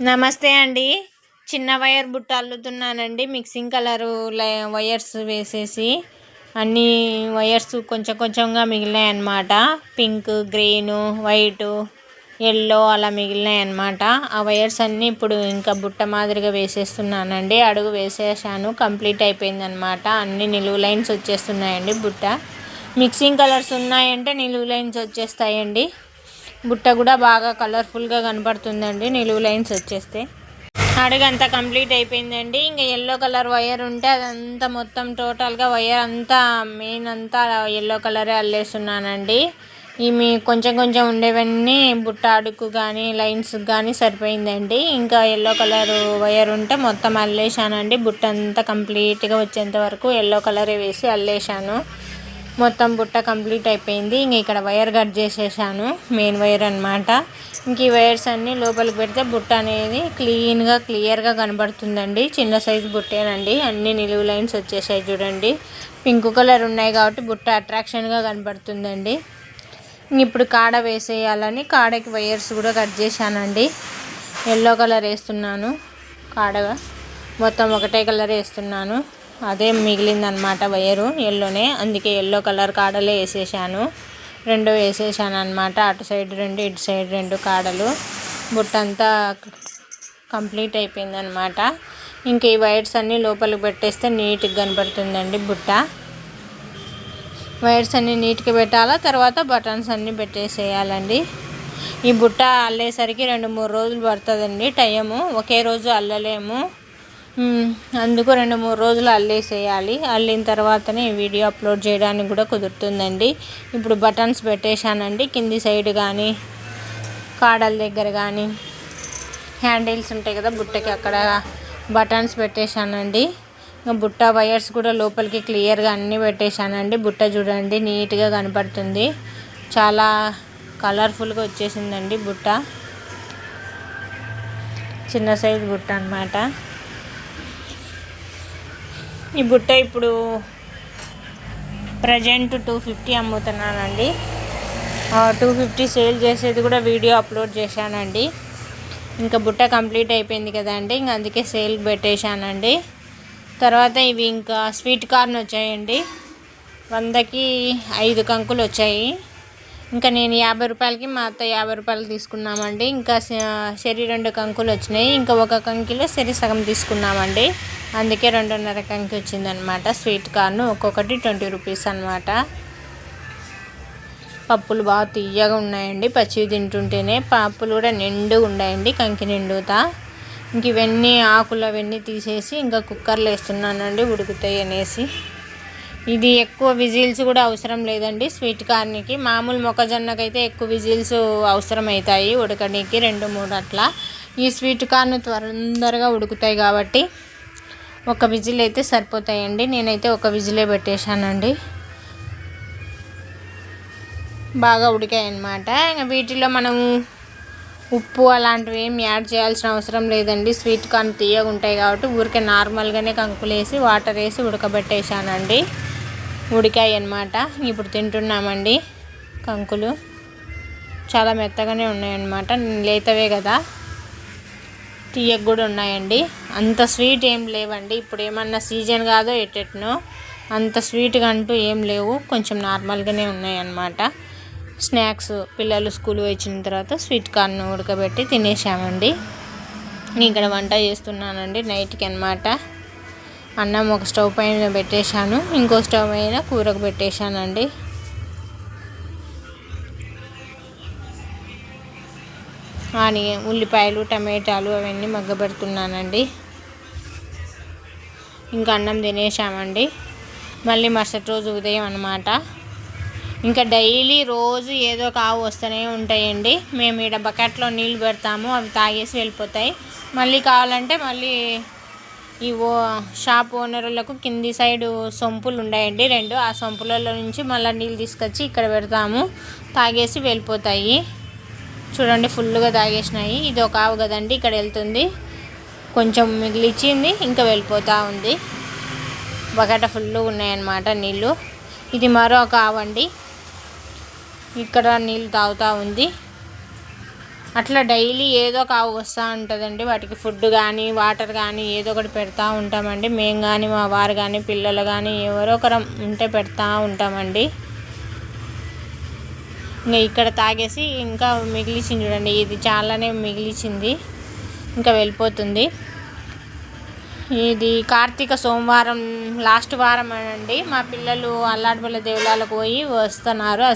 నమస్తే అండి. చిన్న వైర్ బుట్ట అల్లుతున్నానండి. మిక్సింగ్ కలరు వైర్స్ వేసేసి అన్ని వైర్స్ కొంచెం కొంచెంగా మిగిలినాయి అన్నమాట పింక్ గ్రీను వైటు ఎల్లో అలా మిగిలినాయి అన్నమాట ఆ వైర్స్ అన్నీ ఇప్పుడు ఇంకా బుట్ట మాదిరిగా వేసేస్తున్నానండి. అడుగు వేసేసాను. కంప్లీట్ అయిపోయింది అనమాట అన్ని నిలువు లైన్స్ వచ్చేస్తున్నాయండి బుట్ట. మిక్సింగ్ కలర్స్ ఉన్నాయంటే నిలువు లైన్స్ వచ్చేస్తాయండి. బుట్ట కూడా బాగా కలర్ఫుల్గా కనపడుతుందండి నిలువు లైన్స్ వచ్చేస్తే. అడుగు అంతా కంప్లీట్ అయిపోయిందండి. ఇంకా ఎల్లో కలర్ వైర్ ఉంటే అదంతా మొత్తం టోటల్గా వైర్ అంతా మెయిన్ అంతా ఎల్లో కలరే అల్లేస్తున్నానండి. ఇవి కొంచెం కొంచెం ఉండేవన్నీ బుట్ట అడుగు కానీ లైన్స్ కానీ సరిపోయిందండి. ఇంకా ఎల్లో కలర్ వైర్ ఉంటే మొత్తం అల్లేశానండి. బుట్ట అంతా కంప్లీట్గా వచ్చేంత వరకు ఎల్లో కలరే వేసి అల్లేసాను మొత్తం బుట్ట కంప్లీట్ అయిపోయింది. ఇంక ఇక్కడ వైర్ కట్ చేసేసాను. మెయిన్ వైర్ అనమాట ఇంక ఈ వైర్స్ అన్నీ లోపలికి పెడితే బుట్ట అనేది క్లీన్గా క్లియర్గా కనబడుతుందండి. చిన్న సైజు బుట్టేనండి. అన్ని నిలువు లైన్స్ వచ్చేసాయి చూడండి. పింక్ కలర్ ఉన్నాయి కాబట్టి బుట్ట అట్రాక్షన్గా కనబడుతుందండి. ఇప్పుడు కాడ వేసేయాలని కాడకి వైర్స్ కూడా కట్ చేశానండి. ఎల్లో కలర్ వేస్తున్నాను కాడగా. మొత్తం ఒకటే కలర్ వేస్తున్నాను. అదే మిగిలిందనమాట వైరు ఎల్లోనే అందుకే ఎల్లో కలర్ కాడలే వేసేసాను. రెండు వేసేసాను అనమాట అటు సైడ్ రెండు ఇటు సైడ్ రెండు కాడలు. బుట్టంతా కంప్లీట్ అయిపోయిందనమాట ఇంక ఈ వైర్స్ అన్నీ లోపలికి పెట్టేస్తే నీట్గా కనబడుతుందండి బుట్ట. వైర్స్ అన్నీ నీట్గా పెట్టాలా? తర్వాత బటన్స్ అన్నీ పెట్టేసేయాలండి. ఈ బుట్ట అల్లేసరికి రెండు మూడు రోజులు పడుతుందండి టైము. ఒకే రోజు అల్లలేము. అందుకు రెండు మూడు రోజులు అల్లేసేయాలి. అల్లిన తర్వాతనే వీడియో అప్లోడ్ చేయడానికి కూడా కుదురుతుందండి. ఇప్పుడు బటన్స్ పెట్టేశానండి. కింది సైడ్ కానీ కాడల దగ్గర కానీ హ్యాండిల్స్ ఉంటాయి కదా బుట్టకి అక్కడ బటన్స్ పెట్టేశానండి. బుట్ట వైర్స్ కూడా లోపలికి క్లియర్గా అన్నీ పెట్టేశానండి. బుట్ట చూడండి నీట్గా కనపడుతుంది. చాలా కలర్ఫుల్గా వచ్చేసిందండి బుట్ట. చిన్న సైజ్ బుట్ట అనమాట ఈ బుట్ట ఇప్పుడు ప్రజెంట్ టూ ఫిఫ్టీ అమ్ముతున్నానండి. టూ ఫిఫ్టీ సేల్ చేసేది కూడా వీడియో అప్లోడ్ చేశానండి. ఇంకా బుట్ట కంప్లీట్ అయిపోయింది కదండి ఇంకా అందుకే సేల్ పెట్టేశానండి. తర్వాత ఇవి ఇంకా స్వీట్ కార్న్ వచ్చాయండి. వందకి ఐదు కంకులు వచ్చాయి. ఇంకా నేను యాభై రూపాయలకి మా అత్త యాభై రూపాయలు తీసుకున్నామండి. ఇంకా సరి రెండు కంకులు వచ్చినాయి. ఇంకా ఒక కంకిలో సరి సగం తీసుకున్నామండి. అందుకే రెండున్నర కంకి వచ్చిందనమాట. స్వీట్ కార్న్ ఒక్కొక్కటి ట్వంటీ రూపీస్ అనమాట. పప్పులు బాగా తీయగా ఉన్నాయండి. పచ్చివి తింటుంటేనే పప్పులు కూడా నిండు ఉన్నాయండి కంకి నిండుతా. ఇంక ఇవన్నీ ఆకులు అవన్నీ తీసేసి ఇంకా కుక్కర్లో వేస్తున్నానండి. ఉడుకుతాయి అనేసి. ఇది ఎక్కువ విజిల్స్ కూడా అవసరం లేదండి. స్వీట్ కార్న్కి. మామూలు మొక్కజొన్నకైతే ఎక్కువ విజిల్స్ అవసరం అవుతాయి ఉడకడానికి రెండు మూడు అట్లా. ఈ స్వీట్ కార్న్ తొందరగా ఉడుకుతాయి కాబట్టి ఒక విజిల్ అయితే సరిపోతాయండి. నేనైతే ఒక విజిలే పెట్టేశానండి. బాగా ఉడికాయి అన్నమాట ఇంకా వీటిలో మనం ఉప్పు అలాంటివి ఏం యాడ్ చేయాల్సిన అవసరం లేదండి. స్వీట్ కార్న్ తీయగా ఉంటాయి కాబట్టి ఊరికే నార్మల్గానే కంకులు వేసి వాటర్ వేసి ఉడకబెట్టేశానండి. ఉడికాయి అన్నమాట. ఇప్పుడు తింటున్నామండి కంకులు. చాలా మెత్తగానే ఉన్నాయన్నమాట. లేతవే కదా. తీయకు కూడా ఉన్నాయండి. అంత స్వీట్ ఏం లేవండి. ఇప్పుడు ఏమన్నా సీజన్ కాదో ఎట్టెట్నో అంత స్వీట్గా అంటూ ఏం లేవు. కొంచెం నార్మల్గానే ఉన్నాయి అన్నమాట స్నాక్స్ పిల్లలు స్కూల్ వచ్చిన తర్వాత స్వీట్ కార్న్ ఉడకబెట్టి తినేసామండి ఇక్కడ వంట చేస్తున్నానండి నైట్కి అనమాట అన్నం ఒక స్టవ్ పైన పెట్టేశాను. ఇంకో స్టవ్ పైన కూరకు పెట్టేశానండి. అని ఉల్లిపాయలు టమాటాలు అవన్నీ మగ్గబెడుతున్నానండి. ఇంకా అన్నం తినేసామండి మళ్ళీ మరుసటి రోజు ఉదయం అనమాట ఇంకా డైలీ రోజు ఏదో ఒక ఆవు వస్తూనే ఉంటాయండి. మేము ఇక్కడ బకెట్లో నీళ్ళు పెడతాము అవి తాగేసి వెళ్ళిపోతాయి. మళ్ళీ కావాలంటే మళ్ళీ ఈ ఓ షాప్ ఓనర్లకు కింది సైడు సొంపులు ఉన్నాయండి రెండు. ఆ సొంపులలో నుంచి మళ్ళీ నీళ్ళు తీసుకొచ్చి ఇక్కడ పెడతాము. తాగేసి వెళ్ళిపోతాయి. చూడండి ఫుల్గా తాగేసినాయి. ఇది ఒక ఆవు కదండి ఇక్కడ వెళ్తుంది. కొంచెం మిగిలిచ్చింది ఇంకా వెళ్ళిపోతూ ఉంది. బకెట ఫుల్గా ఉన్నాయన్నమాట నీళ్ళు. ఇది మరో ఒక ఆవండి. ఇక్కడ నీళ్ళు తాగుతూ ఉంది. అట్లా డైలీ ఏదో ఒక ఆవు వస్తూ ఉంటుందండి. వాటికి ఫుడ్ కానీ వాటర్ కానీ ఏదో ఒకటి పెడతా ఉంటామండి. మేము కానీ మా వారు కానీ పిల్లలు కానీ ఎవరో ఒకరం ఉంటే పెడతా ఉంటామండి. ఇంకా ఇక్కడ తాగేసి ఇంకా మిగిలిచింది చూడండి. ఇది చాలానే మిగిలిచింది. ఇంకా వెళ్ళిపోతుంది. ఇది కార్తీక సోమవారం లాస్ట్ వారం అండి మా పిల్లలు అల్లాడిపల్లి దేవులాలకు పోయి వస్తున్నారు. ఆ